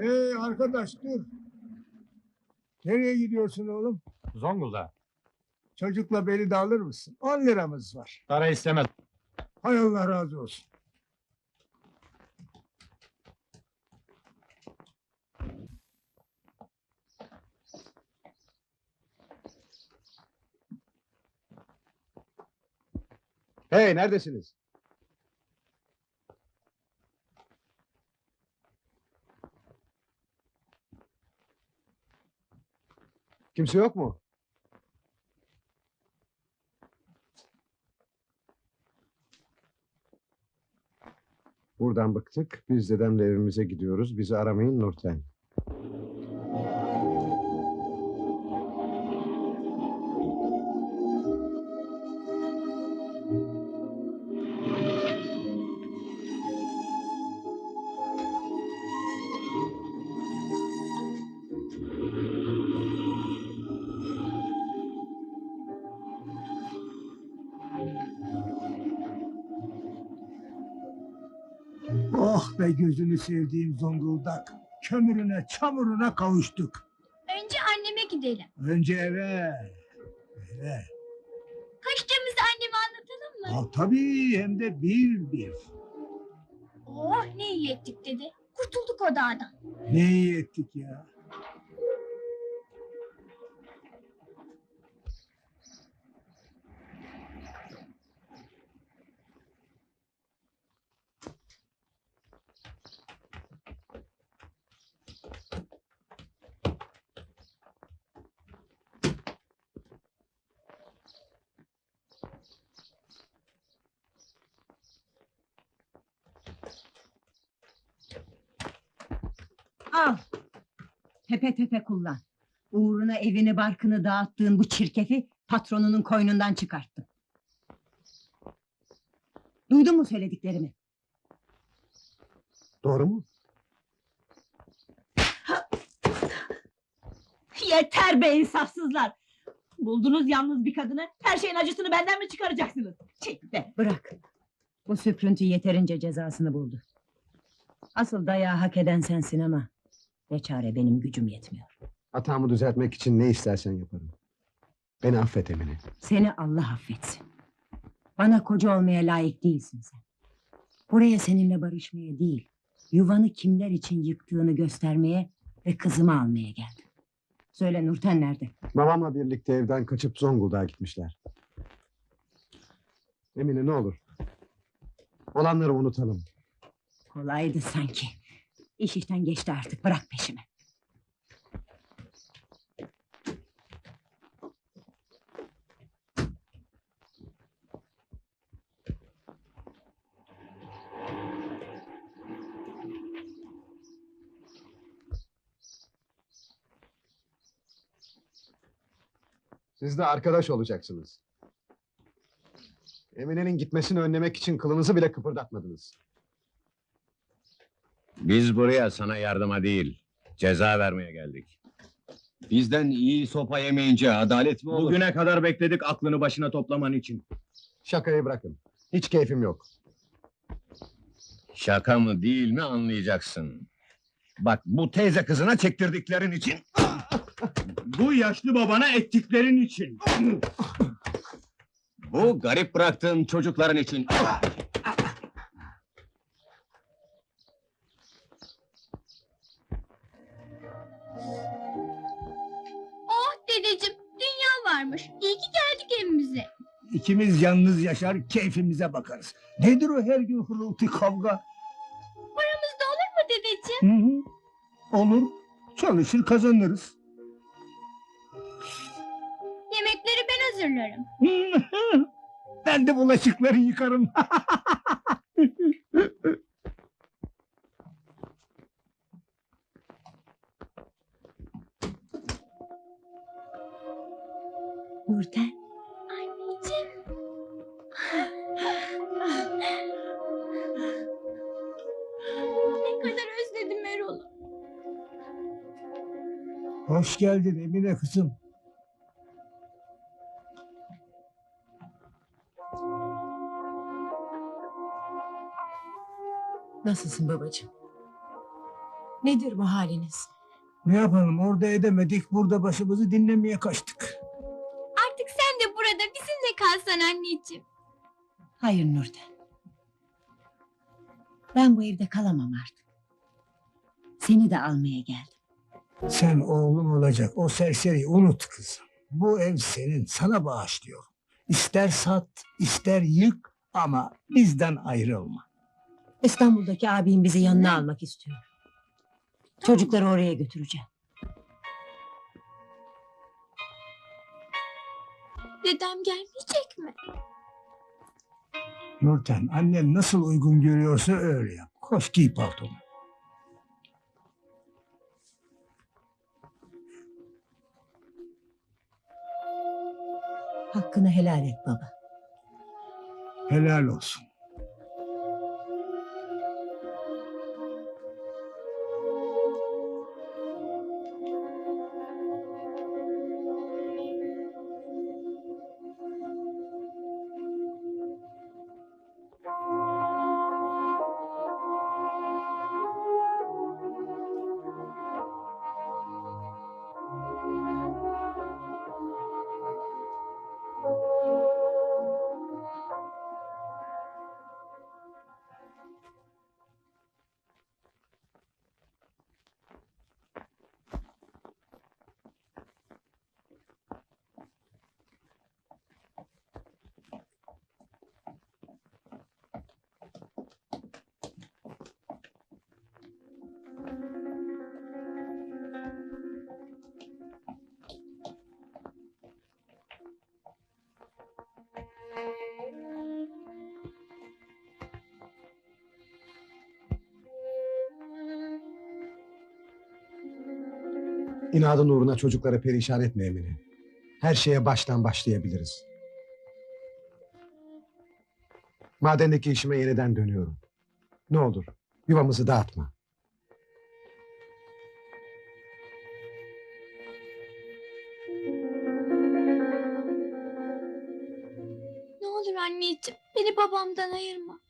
Hey arkadaş dur. Nereye gidiyorsun oğlum? Zonguldak. Çocukla beni de alır mısın? 10 liramız var. Para istemez. Hay Allah razı olsun. Hey neredesiniz? Kimse yok mu? Buradan bıktık. Biz dedemle evimize gidiyoruz. Bizi aramayın Nurten. Be gözünü sevdiğim Zonguldak. Kömürüne çamuruna kavuştuk. Önce anneme gidelim. Önce eve. Eve. Kaçtığımızda anneme anlatalım mı? Ha, tabii hem de bir bir. Oh ne iyi ettik dedi. Kurtulduk o dağdan. Ne iyi ettik ya. Al. Tepe tepe kullan. Uğruna evini barkını dağıttığın bu çirkefi patronunun koynundan çıkarttım. Duydun mu söylediklerimi? Doğru mu? Yeter be insafsızlar! Buldunuz yalnız bir kadını, her şeyin acısını benden mi çıkaracaksınız? Çek be! Bırak! Bu süprüntü yeterince cezasını buldu. Asıl dayağı hak eden sensin ama... ...ne çare benim gücüm yetmiyor. Hatamı düzeltmek için ne istersen yaparım. Beni affet Emine. Seni Allah affetsin. Bana koca olmaya layık değilsin sen. Buraya seninle barışmaya değil, yuvanı kimler için yıktığını göstermeye ve kızımı almaya geldim. Söyle Nurten nerede? Babamla birlikte evden kaçıp Zonguldak'a gitmişler. Emine ne olur. Olanları unutalım. Kolaydı sanki. İş işten geçti artık, bırak peşimi. Siz de arkadaş olacaksınız. Emine'nin gitmesini önlemek için kılınızı bile kıpırdatmadınız. Biz buraya sana yardıma değil, ceza vermeye geldik. Bizden iyi sopa yemeyince adalet mi olur? Bugüne kadar bekledik aklını başına toplaman için. Şakayı bırakın. Hiç keyfim yok. Şaka mı değil mi anlayacaksın. Bak bu teyze kızına çektirdiklerin için. Bu yaşlı babana ettiklerin için. Bu garip bıraktığın çocukların için. Varmış. İyi ki geldik evimize. İkimiz yalnız yaşar keyfimize bakarız. Nedir o her gün hırıltı kavga? Paramız da olur mu dedeciğim? Hı hı. Olur. Çalışır kazanırız. Yemekleri ben hazırlarım. ben de bulaşıkları yıkarım. Nurten, Anneciğim. ne kadar özledim Erol'u. Hoş geldin Emine kızım. nasılsın babacığım? Nedir bu haliniz? Ne yapalım orada edemedik burada başımızı dinlemeye kaçtık. Burada bizimle kalsan anneciğim. Hayır Nurten. Ben bu evde kalamam artık. Seni de almaya geldim. Sen oğlum olacak o serseri unut kızım. Bu ev senin sana bağışlıyorum. İster sat ister yık ama bizden ayrılma. İstanbul'daki abim bizi yanına almak istiyor. Çocukları oraya götüreceğim. Dedem gelmeyecek mi? Nurten annen nasıl uygun görüyorsa öyle yap. Koş giy paltonu. Hakkını helal et baba. Helal olsun. İnadın uğruna çocukları perişan etme Emine. Her şeye baştan başlayabiliriz. Madendeki işime yeniden dönüyorum. Ne olur yuvamızı dağıtma. Ne olur anneciğim beni babamdan ayırma.